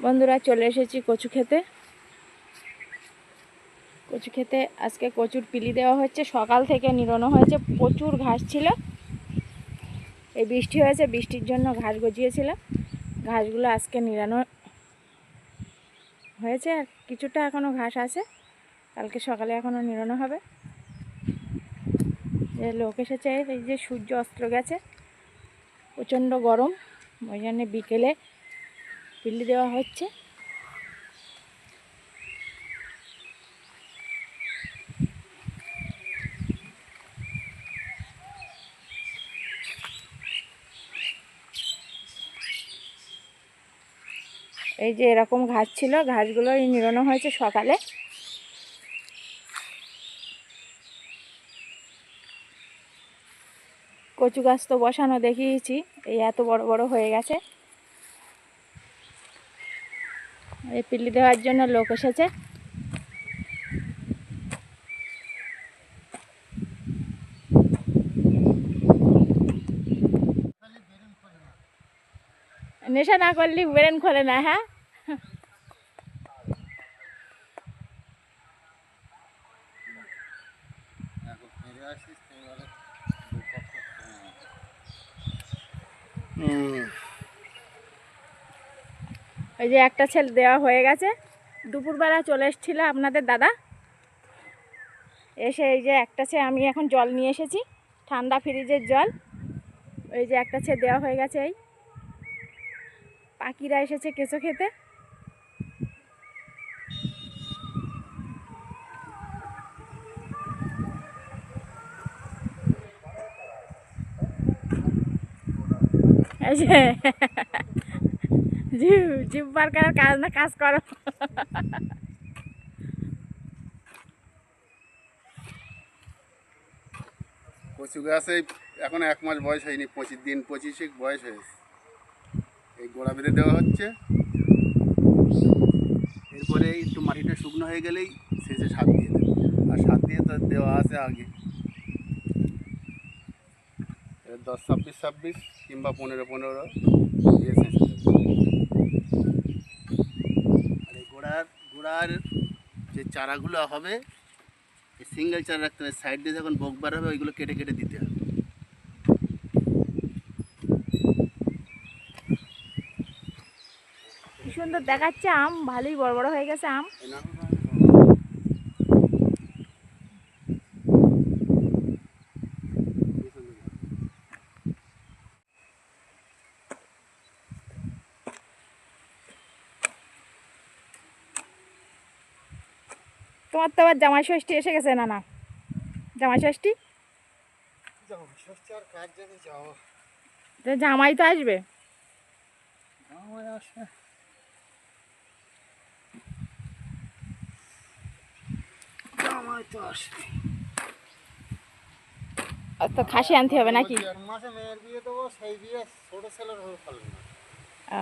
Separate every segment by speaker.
Speaker 1: বন্ধুরা চলে এসেছি কচু খেতে। কচু খেতে আজকে কচুর পিলি দেওয়া হচ্ছে। সকাল থেকে নিরনো হয়েছে। প্রচুর ঘাস ছিল। এই বৃষ্টি হয়েছে, বৃষ্টির জন্য ঘাস গজিয়েছিল ঘাসগুলো আজকে নিরানো হয়েছে আর কিছুটা এখনও ঘাস আছে। কালকে সকালে এখনও নিরানো হবে। যে লোক এসেছে, এই যে সূর্য অস্ত্র গেছে। প্রচণ্ড গরম। ওই জন্যে বিকেলে পিল্লি দেওয়া হচ্ছে। এই যে এরকম ঘাস ছিল, ঘাসগুলো নিরানো হয়েছে সকালে। কচু গাছ তো বসানো দেখিয়েছি, এই এত বড় বড় হয়ে গেছে। এই পিল্লি দেওয়ার জন্য লোক এসেছে। নেশা না করলে ব্রেন খোলে না হ্যাঁ?
Speaker 2: এখন
Speaker 1: ওই যে একটা ছেলে দেওয়া হয়ে গেছে। দুপুরবেলা চলে এসেছিল আপনাদের দাদা। এসে এই যে একটা ছে আমি এখন জল নিয়ে এসেছি, ঠান্ডা ফ্রিজের জল। ওই যে একটা ছে দেওয়া হয়ে গেছে এই। পাখিরা এসেছে কেঁচো খেতে। এই যে জিভ জিভ বার করার কাজ না কাজ করো।
Speaker 2: কচু গাছে এখন এক মাস বয়স হয়নি, পঁচিশ দিন পঁচিশে বয়স হয়েছে। এই গোড়া বেঁধে দেওয়া হচ্ছে। এরপরে একটু মাটিটা শুকনো হয়ে গেলেই শেষে সার দিয়ে দেবে। আর সার দিয়ে তো দেওয়া আছে আগে। দশ ছাব্বিশ ছাব্বিশ কিংবা পনেরো পনেরো দিয়ে শেষে আর এই গোড়ার গোড়ার যে চারাগুলো হবে এই সিঙ্গেল চারা রাখতে হবে। সাইড দিয়ে যখন বকবার হবে ওইগুলো কেটে কেটে দিতে হবে।
Speaker 1: সুন্দর দেখাচ্ছে আম ভালোই বড় বড় হয়ে গেছে আম। তোমার তো আবার জামাই ষষ্ঠী এসে গেছে না না জামাই ষষ্ঠী? জামাই তো আসবে।
Speaker 2: তো
Speaker 1: খাসি আনতে হবে নাকি?
Speaker 2: মাসে মেয়ের বিয়ে দেবো সেই বিয়ে ছোট ছেলের হয়ে ফেলবে না।
Speaker 1: ও।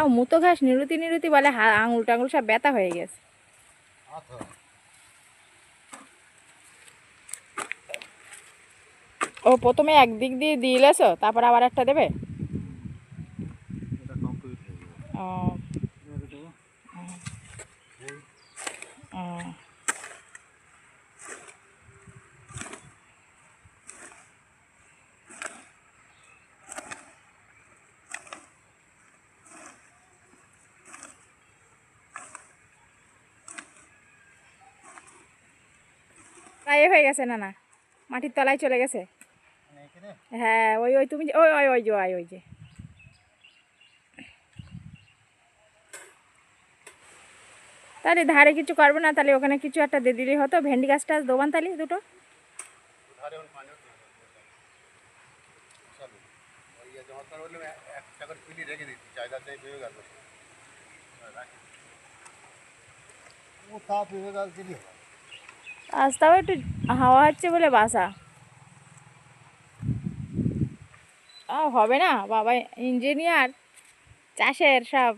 Speaker 1: তাও মুতো ঘাস নিরুতি নিরুতি বলে আঙুল টাঙুল সব ব্যথা হয়ে গেছে। ও প্রথমে একদিক দিয়ে দিয়ে এসো তারপর আবার একটা দেবে? ও
Speaker 2: এবারে দেবো এই
Speaker 1: ও প্রায় হয়ে গেছে না না মাটির তলায় চলে গেছে।
Speaker 2: মানে
Speaker 1: হ্যাঁ ওই ওই তুমি ওই ওই ওই যে ওই ওই যে। তাহলে ধারে কিছু করব না তাহলে ওখানে কিছু একটা দিয়ে দিলেই হতো। ভেন্ডি গাছটা দোবান তাহলে দুটো।
Speaker 2: ও তা পেয়ে গেল। দিলি হয়
Speaker 1: আজ তাও একটু হাওয়া হচ্ছে বলে বাসা। হবে না? বাবা ইঞ্জিনিয়ার চাষের সব।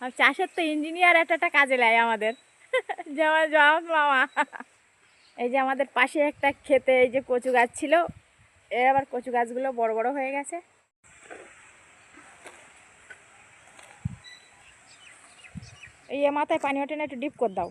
Speaker 1: আর চাষের তো ইঞ্জিনিয়ার একটা একটা কাজে লাগে আমাদের। যেমন জমক মামা। এই যে আমাদের পাশে একটা খেতে এই যে কচু গাছ ছিল, এর আবার কচু গাছগুলো বড় বড় হয়ে গেছে। এই মাথায় পানি ওঠে না একটু ডিপ করে দাও।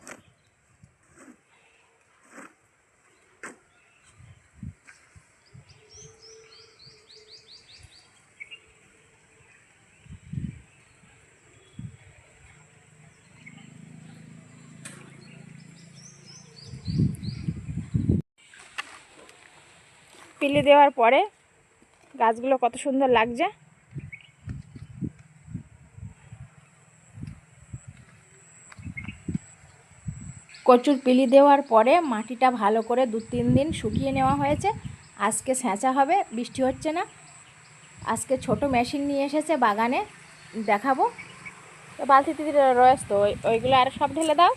Speaker 1: পিলি দেওয়ার পরে গাছগুলো কত সুন্দর লাগছে। কচুর পিলি দেওয়ার পরে মাটিটা ভালো করে দু তিন দিন শুকিয়ে নেওয়া হয়েছে। আজকে স্যাঁচা হবে, বৃষ্টি হচ্ছে না। আজকে ছোট মেশিন নিয়ে এসেছে বাগানে, দেখাবো। তো বালতি বালতিতে রয়েছে তো, ওই- ওইগুলো আর সব ঢেলে দাও।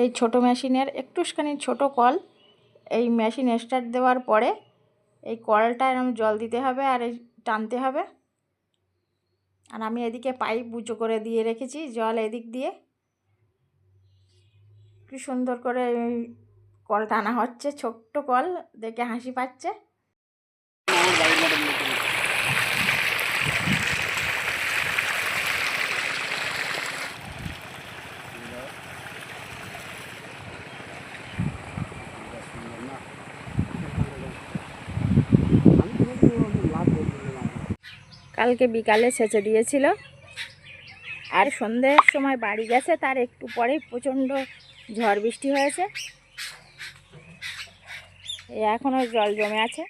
Speaker 1: এই ছোট মেশিনের, একটুখানি ছোট কল। এই মেশিন স্টার্ট দেওয়ার পরে এই কলটা এরকম জল দিতে হবে আর এই টানতে হবে। আর আমি এদিকে পাইপ উঁচু করে দিয়ে রেখেছি, জল এদিক দিয়ে। কি সুন্দর করে কল টানা হচ্ছে, ছোট্ট কল, দেখে হাসি পাচ্ছে। কালকে বিকালে সেচে দিয়েছিল। আর সন্ধ্যের সময় বাড়ি গেছে, তার একটু পরেই প্রচণ্ড ঝড় বৃষ্টি হয়েছে। এখনও জল জমে আছে।